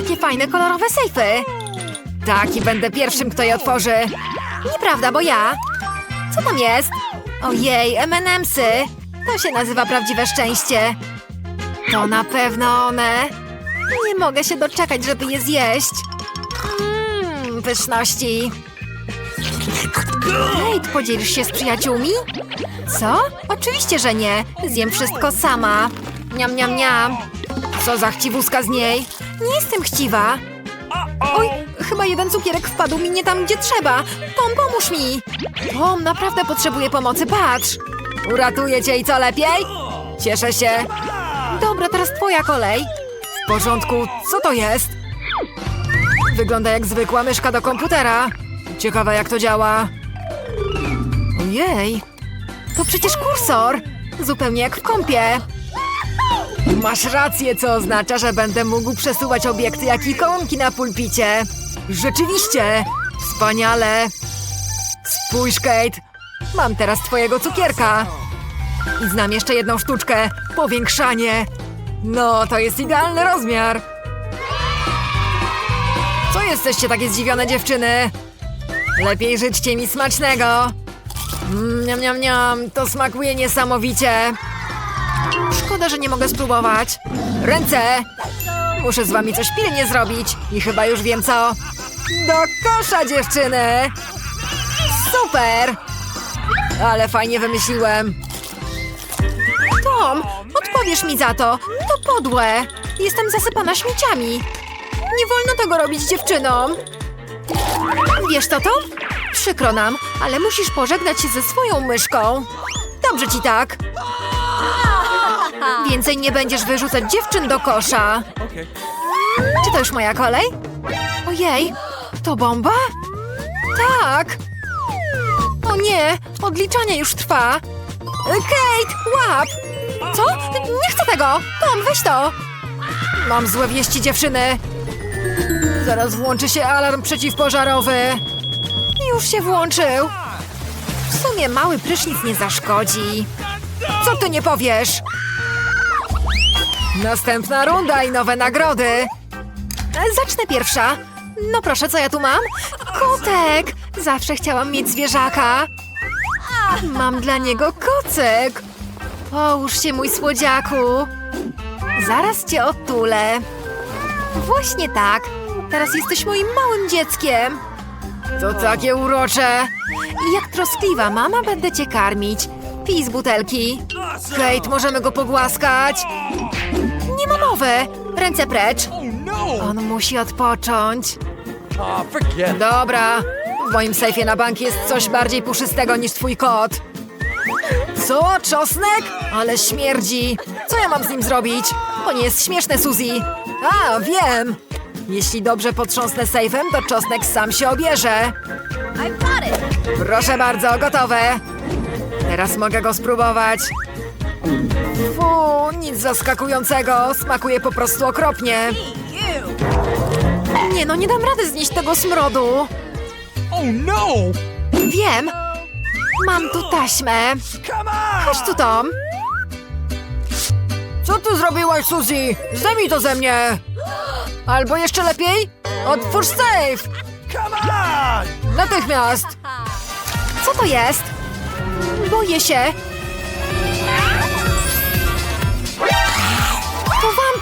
Jakie fajne, kolorowe sejfy. Tak, i będę pierwszym, kto je otworzy. Nieprawda, bo ja. Co tam jest? Ojej, M&M'sy. To się nazywa prawdziwe szczęście. To na pewno one. Nie mogę się doczekać, żeby je zjeść. Mmm, pyszności. Kate, podzielisz się z przyjaciółmi? Co? Oczywiście, że nie. Zjem wszystko sama. Niam, niam, niam. Co za chciwuska z niej? Nie jestem chciwa. Oj, chyba jeden cukierek wpadł mi nie tam, gdzie trzeba. Tom, pomóż mi. Tom, naprawdę potrzebuję pomocy, patrz. Uratuję cię i co lepiej? Cieszę się. Dobra, teraz twoja kolej. W porządku, co to jest? Wygląda jak zwykła myszka do komputera. Ciekawe jak to działa. Ojej, to przecież kursor. Zupełnie jak w kąpie. Masz rację, co oznacza, że będę mógł przesuwać obiekty jak ikonki na pulpicie. Rzeczywiście! Wspaniale! Spójrz, Kate! Mam teraz twojego cukierka. I znam jeszcze jedną sztuczkę. Powiększanie. No, to jest idealny rozmiar. Co jesteście takie zdziwione, dziewczyny? Lepiej życzcie mi smacznego. Mm, Niam, niam, niam, to smakuje niesamowicie. Szkoda, że nie mogę spróbować. Ręce! Muszę z wami coś pilnie zrobić i chyba już wiem co. Do kosza, dziewczyny! Super! Ale fajnie wymyśliłem. Tom, odpowiesz mi za to. To podłe. Jestem zasypana śmieciami. Nie wolno tego robić dziewczynom. Wiesz to, Tom? Przykro nam, ale musisz pożegnać się ze swoją myszką. Dobrze ci tak. Więcej nie będziesz wyrzucać dziewczyn do kosza. Czy to już moja kolej? Ojej, to bomba? Tak. O nie, odliczanie już trwa. Kate, łap! Co? Nie chcę tego! Tom, weź to! Mam złe wieści, dziewczyny. Zaraz włączy się alarm przeciwpożarowy. Już się włączył. W sumie mały prysznic nie zaszkodzi. Co ty nie powiesz? Następna runda i nowe nagrody. Zacznę pierwsza. No proszę, co ja tu mam? Kotek! Zawsze chciałam mieć zwierzaka. Mam dla niego kocyk. Połóż się, mój słodziaku. Zaraz cię otulę. Właśnie tak. Teraz jesteś moim małym dzieckiem. To takie urocze. Jak troskliwa mama będę cię karmić. Pij z butelki. Kate, możemy go pogłaskać? Mowy. Ręce precz. Oh no! On musi odpocząć. Dobra. W moim sejfie na bank jest coś bardziej puszystego niż twój kot. Co? Czosnek? Ale śmierdzi. Co ja mam z nim zrobić? To nie jest śmieszne, Suzy. A, wiem. Jeśli dobrze potrząsnę sejfem, to czosnek sam się obierze. Proszę bardzo, gotowe. Teraz mogę go spróbować. Fu, nic zaskakującego. Smakuje po prostu okropnie. Nie no, nie dam rady znieść tego smrodu. Oh no! Wiem. Mam tu taśmę. Chodź tu, Tom. Co tu zrobiłaś, Suzy? Zdejmij to ze mnie. Albo jeszcze lepiej, otwórz safe. Natychmiast. Co to jest? Boję się.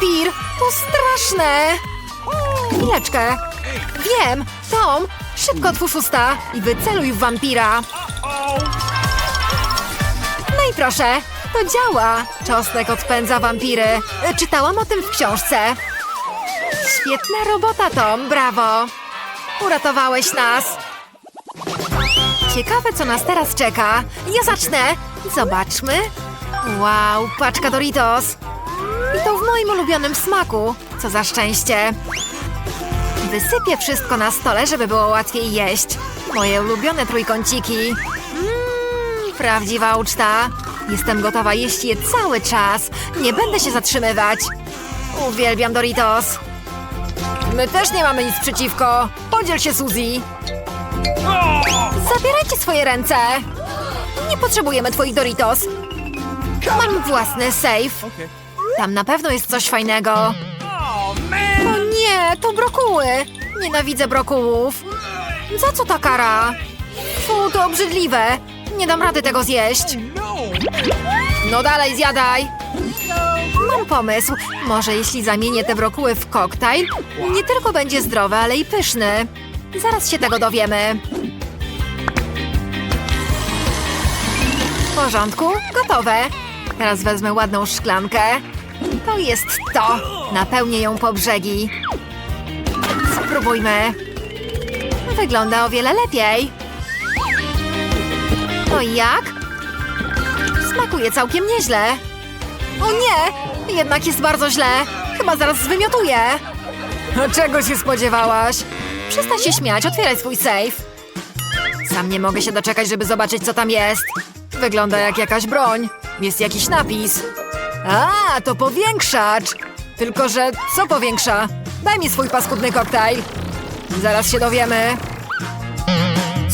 Wampir. To straszne. Chwileczkę. Wiem. Tom, szybko otwórz usta i wyceluj w wampira. No i proszę, to działa. Czosnek odpędza wampiry. Y, Czytałam o tym w książce. Świetna robota, Tom, brawo. Uratowałeś nas. Ciekawe, co nas teraz czeka. Ja zacznę. Zobaczmy. Wow, paczka Doritos. To w moim ulubionym smaku. Co za szczęście. Wysypię wszystko na stole, żeby było łatwiej jeść. Moje ulubione trójkąciki. Mmm, prawdziwa uczta. Jestem gotowa jeść je cały czas. Nie będę się zatrzymywać. Uwielbiam Doritos. My też nie mamy nic przeciwko. Podziel się, Suzy. Zabierajcie swoje ręce. Nie potrzebujemy twoich Doritos. Mam własny safe. Tam na pewno jest coś fajnego. O nie, to brokuły! Nienawidzę brokułów. Za co ta kara? Fu, to obrzydliwe. Nie dam rady tego zjeść. No dalej, zjadaj! Mam pomysł. Może jeśli zamienię te brokuły w koktajl, nie tylko będzie zdrowy, ale i pyszny. Zaraz się tego dowiemy. W porządku, gotowe. Teraz wezmę ładną szklankę. To jest to. Napełnię ją po brzegi. Spróbujmy. Wygląda o wiele lepiej. No i jak? Smakuje całkiem nieźle. O nie! Jednak jest bardzo źle. Chyba zaraz zwymiotuję. Czego się spodziewałaś? Przestań się śmiać, otwieraj swój safe. Sam nie mogę się doczekać, żeby zobaczyć, co tam jest. Wygląda jak jakaś broń. Jest jakiś napis. A, to powiększacz. Tylko, że co powiększa? Daj mi swój paskudny koktajl. Zaraz się dowiemy.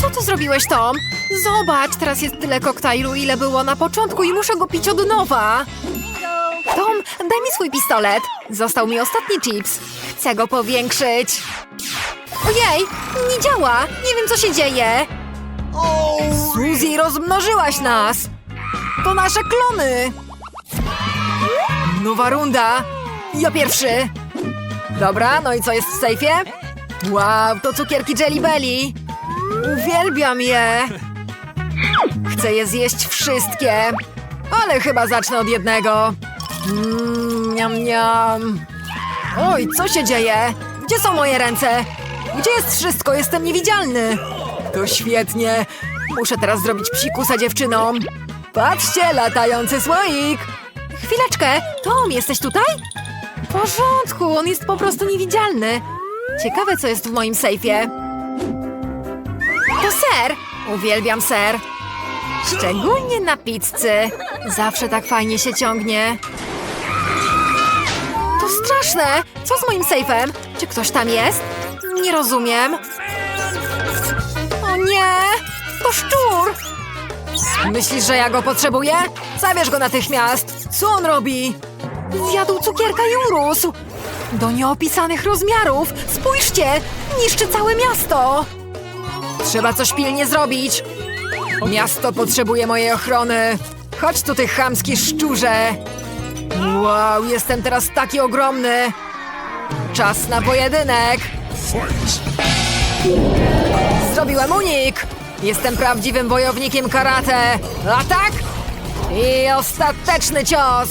Co ty zrobiłeś, Tom? Zobacz, teraz jest tyle koktajlu, ile było na początku i muszę go pić od nowa. Tom, daj mi swój pistolet. Został mi ostatni chips. Chcę go powiększyć. Ojej, nie działa. Nie wiem, co się dzieje. Suzy, rozmnożyłaś nas. To nasze klony. Nowa runda. Ja pierwszy. Dobra, no i co jest w sejfie? Wow, to cukierki Jelly Belly. Uwielbiam je. Chcę je zjeść wszystkie. Ale chyba zacznę od jednego. Mmm, niam, niam. Oj, co się dzieje? Gdzie są moje ręce? Gdzie jest wszystko? Jestem niewidzialny. To świetnie. Muszę teraz zrobić psikusa dziewczynom. Patrzcie, latający słoik. Chwileczkę. Tom, jesteś tutaj? W porządku, on jest po prostu niewidzialny. Ciekawe, co jest w moim sejfie. To ser! Uwielbiam ser. Szczególnie na pizzy. Zawsze tak fajnie się ciągnie. To straszne! Co z moim sejfem? Czy ktoś tam jest? Nie rozumiem. O nie! To szczur! Myślisz, że ja go potrzebuję? Zabierz go natychmiast! Co on robi? Zjadł cukierka i urósł! Do nieopisanych rozmiarów! Spójrzcie! Niszczy całe miasto! Trzeba coś pilnie zrobić! Miasto potrzebuje mojej ochrony! Chodź tu, ty chamski szczurze! Wow, jestem teraz taki ogromny! Czas na pojedynek! Zrobiłem unik! Jestem prawdziwym wojownikiem karate! Atak! I ostateczny cios!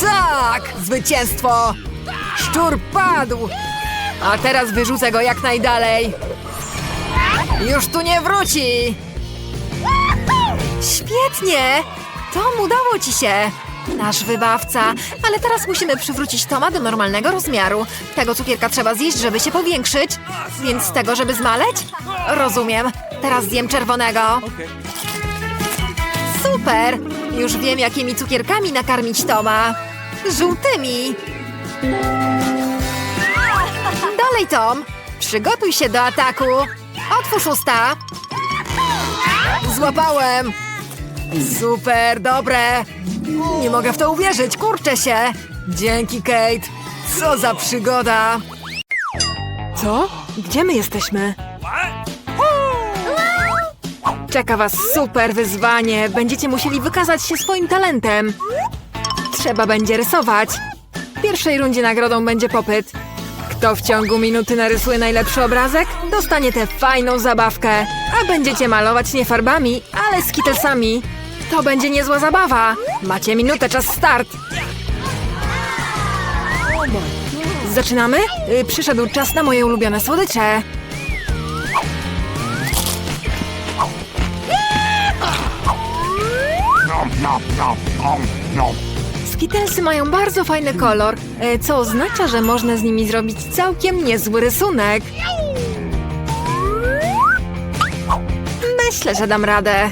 Tak! Zwycięstwo! Szczur padł! A teraz wyrzucę go jak najdalej! Już tu nie wróci! Świetnie! Tom, udało ci się! Nasz wybawca. Ale teraz musimy przywrócić Toma do normalnego rozmiaru. Tego cukierka trzeba zjeść, żeby się powiększyć. Więc z tego, żeby zmaleć? Rozumiem. Teraz zjem czerwonego. Super! Już wiem, jakimi cukierkami nakarmić Toma. Żółtymi. Dalej, Tom. Przygotuj się do ataku. Otwórz usta. Złapałem. Super, dobre. Nie mogę w to uwierzyć, kurczę się. Dzięki, Kate. Co za przygoda. Co? Gdzie my jesteśmy? Czeka was super wyzwanie. Będziecie musieli wykazać się swoim talentem. Trzeba będzie rysować. W pierwszej rundzie nagrodą będzie popyt. Kto w ciągu minuty narysuje najlepszy obrazek, dostanie tę fajną zabawkę. A będziecie malować nie farbami, ale skitesami. To będzie niezła zabawa. Macie minutę, czas start. Zaczynamy? Y, Przyszedł czas na moje ulubione słodycze. Nom. Skittlesy mają bardzo fajny kolor, e, co oznacza, że można z nimi zrobić całkiem niezły rysunek. Myślę, że dam radę.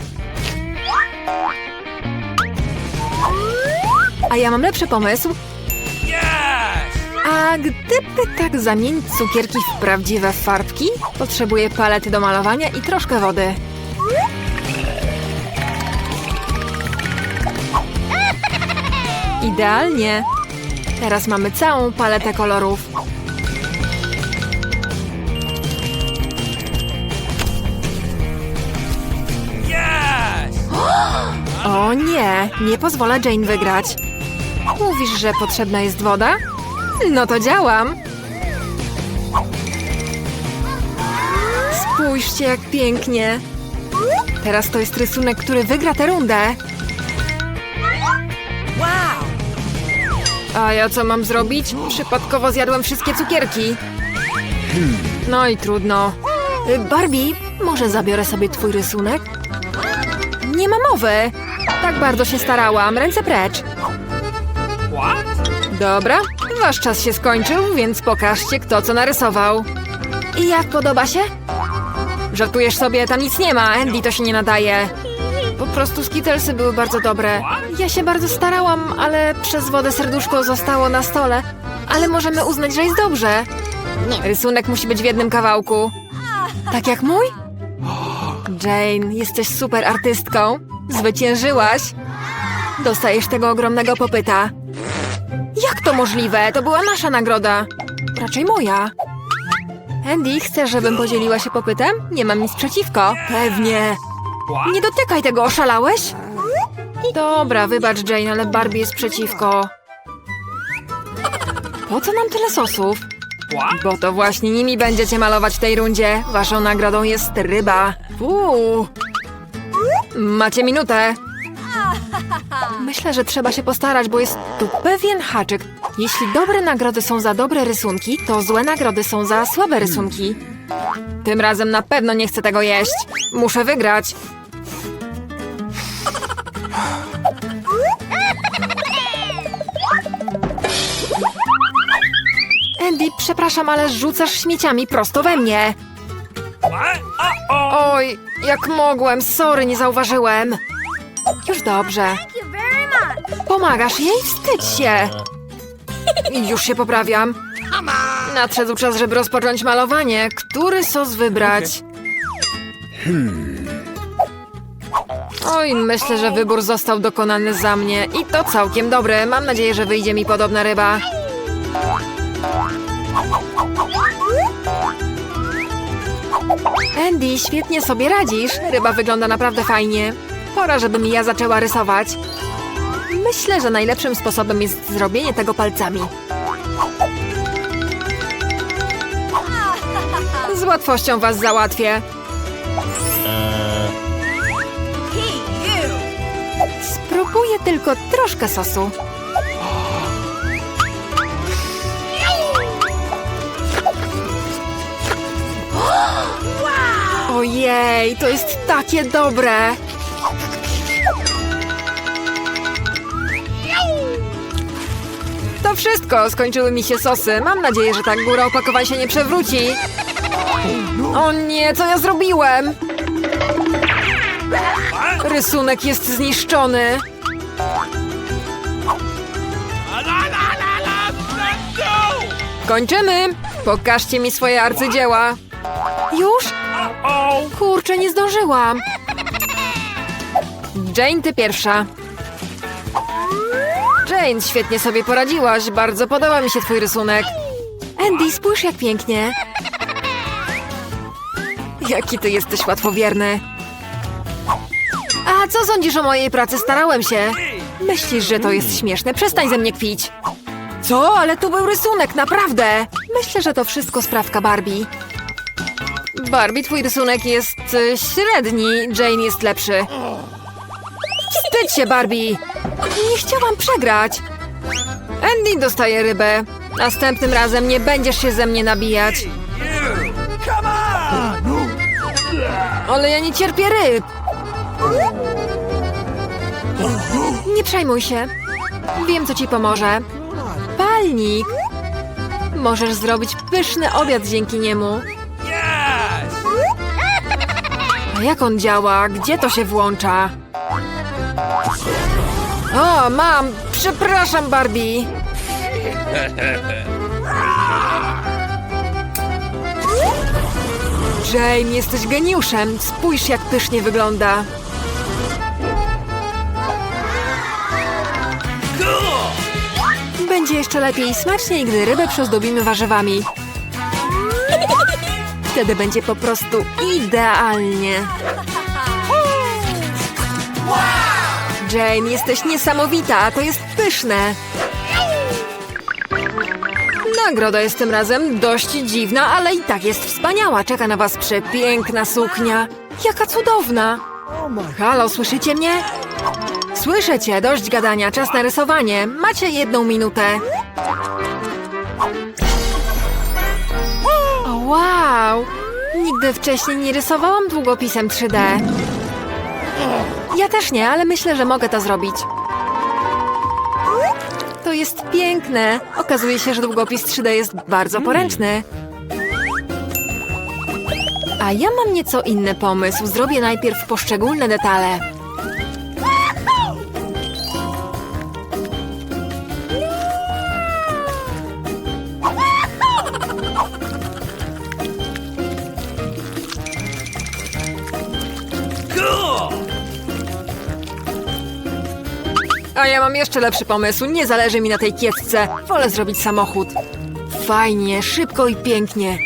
A ja mam lepszy pomysł. A gdyby tak zamienić cukierki w prawdziwe farbki, potrzebuję palety do malowania i troszkę wody. Idealnie! Teraz mamy całą paletę kolorów. O nie, nie pozwolę Jane wygrać. Mówisz, że potrzebna jest woda? No to działam. Spójrzcie, jak pięknie. Teraz to jest rysunek, który wygra tę rundę. A ja co mam zrobić? Przypadkowo zjadłem wszystkie cukierki. No i trudno. Y, Barbie, może zabiorę sobie twój rysunek? Nie ma mowy. Tak bardzo się starałam. Ręce precz. Dobra, wasz czas się skończył, więc pokażcie, kto co narysował. I jak podoba się? Żartujesz sobie, tam nic nie ma, Andy to się nie nadaje. Po prostu skittlesy były bardzo dobre. Ja się bardzo starałam, ale przez wodę serduszko zostało na stole. Ale możemy uznać, że jest dobrze. Rysunek musi być w jednym kawałku. Tak jak mój? Jane, jesteś super artystką. Zwyciężyłaś. Dostajesz tego ogromnego popyta. Jak to możliwe? To była nasza nagroda. Raczej moja. Andy, chcesz, żebym podzieliła się popytem? Nie mam nic przeciwko. Pewnie. Nie dotykaj tego, oszalałeś? Dobra, wybacz Jane, ale Barbie jest przeciwko. Po co nam tyle sosów? Bo to właśnie nimi będziecie malować w tej rundzie. Waszą nagrodą jest ryba. Uuu. Macie minutę. Myślę, że trzeba się postarać, bo jest tu pewien haczyk. Jeśli dobre nagrody są za dobre rysunki, to złe nagrody są za słabe rysunki. Tym razem na pewno nie chcę tego jeść. Muszę wygrać. Przepraszam, ale rzucasz śmieciami prosto we mnie. Oj, jak mogłem, sorry, nie zauważyłem. Już dobrze. Pomagasz jej? Wstydź się. Już się poprawiam. Nadszedł czas, żeby rozpocząć malowanie. Który sos wybrać? Oj, myślę, że wybór został dokonany za mnie. I to całkiem dobre. Mam nadzieję, że wyjdzie mi podobna ryba. Andy, świetnie sobie radzisz. Ryba wygląda naprawdę fajnie. Pora, żebym ja zaczęła rysować. Myślę, że najlepszym sposobem jest zrobienie tego palcami. Z łatwością was załatwię. Spróbuję tylko troszkę sosu. Ojej, to jest takie dobre! To wszystko, skończyły mi się sosy. Mam nadzieję, że tak góra opakowań się nie przewróci. O nie, co ja zrobiłem? Rysunek jest zniszczony. Kończymy! Pokażcie mi swoje arcydzieła. Już? Kurczę, nie zdążyłam. Jane, ty pierwsza. Jane, świetnie sobie poradziłaś. Bardzo podoba mi się twój rysunek. Andy, spójrz jak pięknie. Jaki ty jesteś łatwowierny. A co sądzisz o mojej pracy? Starałem się. Myślisz, że to jest śmieszne? Przestań ze mnie kpić. Co? Ale to był rysunek, naprawdę. Myślę, że to wszystko sprawka Barbie. Barbie, twój rysunek jest y, średni, Jane jest lepszy. Wstydź się, Barbie! Nie chciałam przegrać. Andy dostaje rybę. Następnym razem nie będziesz się ze mnie nabijać. Ale ja nie cierpię ryb. Nie przejmuj się. Wiem, co ci pomoże. Palnik. Możesz zrobić pyszny obiad dzięki niemu. A jak on działa? Gdzie to się włącza? O, mam! Przepraszam, Barbie! Jane, jesteś geniuszem! Spójrz, jak pysznie wygląda! Będzie jeszcze lepiej i smaczniej, gdy rybę przezdobimy warzywami. Wtedy będzie po prostu idealnie. Jane, jesteś niesamowita, to jest pyszne. Nagroda jest tym razem dość dziwna, ale i tak jest wspaniała. Czeka na was przepiękna suknia. Jaka cudowna! Halo, słyszycie mnie? Słyszę cię, dość gadania, czas na rysowanie. Macie jedną minutę. Wow! Nigdy wcześniej nie rysowałam długopisem 3D. Ja też nie, ale myślę, że mogę to zrobić. To jest piękne. Okazuje się, że długopis 3D jest bardzo poręczny. A ja mam nieco inny pomysł. Zrobię najpierw poszczególne detale. A ja mam jeszcze lepszy pomysł. Nie zależy mi na tej kiecce. Wolę zrobić samochód. Fajnie, szybko i pięknie.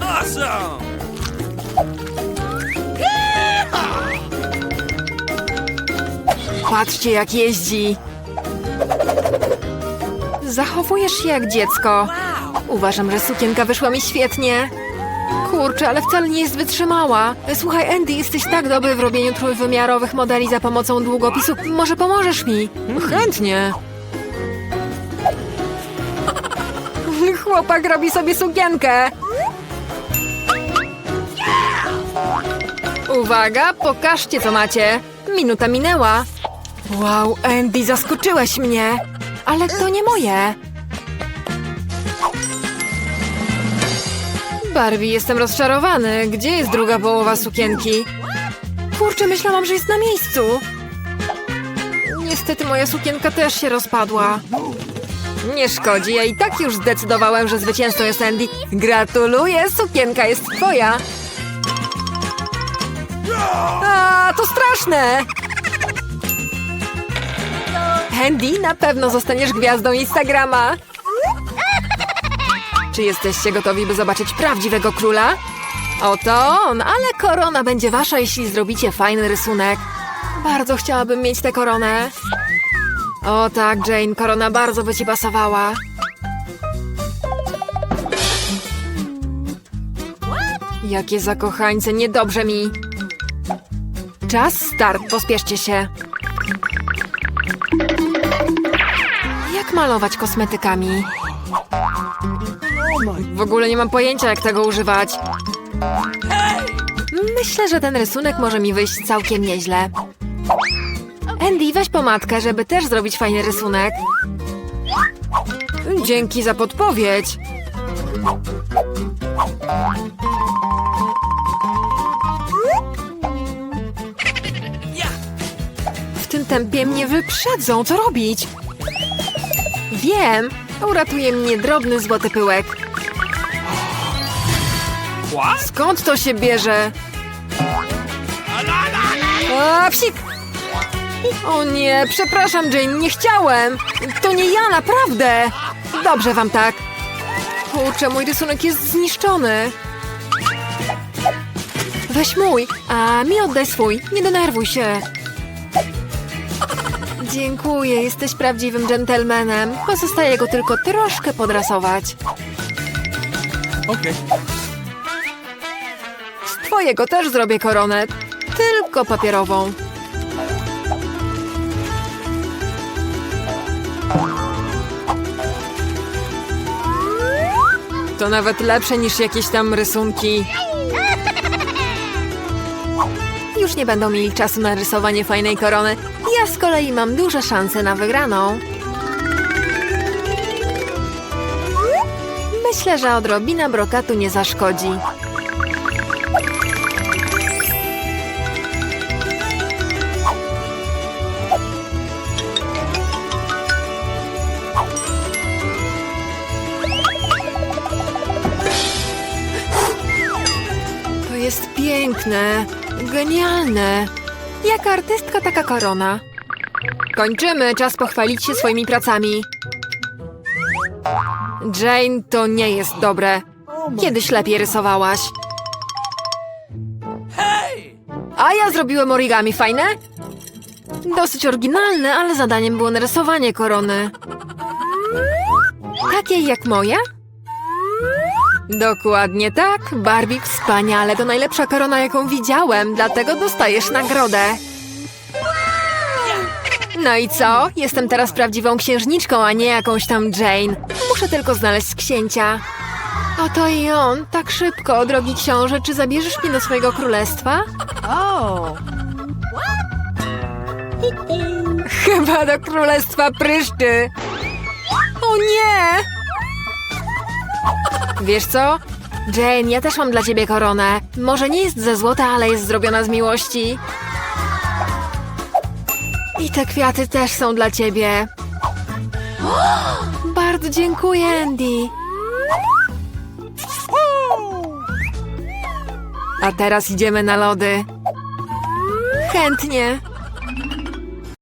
Awesome! Patrzcie, jak jeździ. Zachowujesz się jak dziecko. Uważam, że sukienka wyszła mi świetnie. Kurczę, ale wcale nie jest wytrzymała. Słuchaj, Andy, jesteś tak dobry w robieniu trójwymiarowych modeli za pomocą długopisu. Może pomożesz mi? Chętnie. Chłopak robi sobie sukienkę. Uwaga, pokażcie co macie. Minuta minęła. Wow, Andy, zaskoczyłeś mnie. Ale to nie moje. Barbie, jestem rozczarowany. Gdzie jest druga połowa sukienki? Kurczę, myślałam, że jest na miejscu. Niestety moja sukienka też się rozpadła. Nie szkodzi, ja i tak już zdecydowałem, że zwycięzcą jest Andy. Gratuluję, sukienka jest twoja. A, to straszne! Andy, na pewno zostaniesz gwiazdą Instagrama. Czy jesteście gotowi, by zobaczyć prawdziwego króla? Oto on, ale korona będzie wasza, jeśli zrobicie fajny rysunek. Bardzo chciałabym mieć tę koronę. O tak, Jane, korona bardzo by ci pasowała. Jakie zakochańce, niedobrze mi. Czas start, pospieszcie się. Jak malować kosmetykami? W ogóle nie mam pojęcia, jak tego używać. Myślę, że ten rysunek może mi wyjść całkiem nieźle. Andy, weź pomadkę, żeby też zrobić fajny rysunek. Dzięki za podpowiedź. W tym tempie mnie wyprzedzą. Co robić? Wiem. Uratuje mnie drobny złoty pyłek. Skąd to się bierze? A, psik! O nie, przepraszam, Jane, nie chciałem. To nie ja, naprawdę. Dobrze wam tak. Kurczę, mój rysunek jest zniszczony. Weź mój, a mi oddaj swój. Nie denerwuj się. Dziękuję, jesteś prawdziwym dżentelmenem. Pozostaje go tylko troszkę podrasować. Okay. Twojego też zrobię koronę, tylko papierową. To nawet lepsze niż jakieś tam rysunki. Już nie będą mieli czasu na rysowanie fajnej korony. Ja z kolei mam duże szanse na wygraną. Myślę, że odrobina brokatu nie zaszkodzi. Piękne, genialne. Jak artystka taka korona. Kończymy, czas pochwalić się swoimi pracami. Jane, to nie jest dobre. Kiedyś lepiej rysowałaś. A ja zrobiłem origami, fajne? Dosyć oryginalne, ale zadaniem było narysowanie korony. Takiej jak moja? Dokładnie tak, Barbie, wspaniale, to najlepsza korona, jaką widziałem, dlatego dostajesz nagrodę. No i co? Jestem teraz prawdziwą księżniczką, a nie jakąś tam Jane. Muszę tylko znaleźć księcia. Oto i on, tak szybko, drogi książę, czy zabierzesz mnie do swojego królestwa? Oh. Chyba do królestwa pryszczy. O nie! Wiesz co? Jane, ja też mam dla ciebie koronę. Może nie jest ze złota, ale jest zrobiona z miłości. I te kwiaty też są dla ciebie. Bardzo dziękuję, Andy. A teraz idziemy na lody. Chętnie.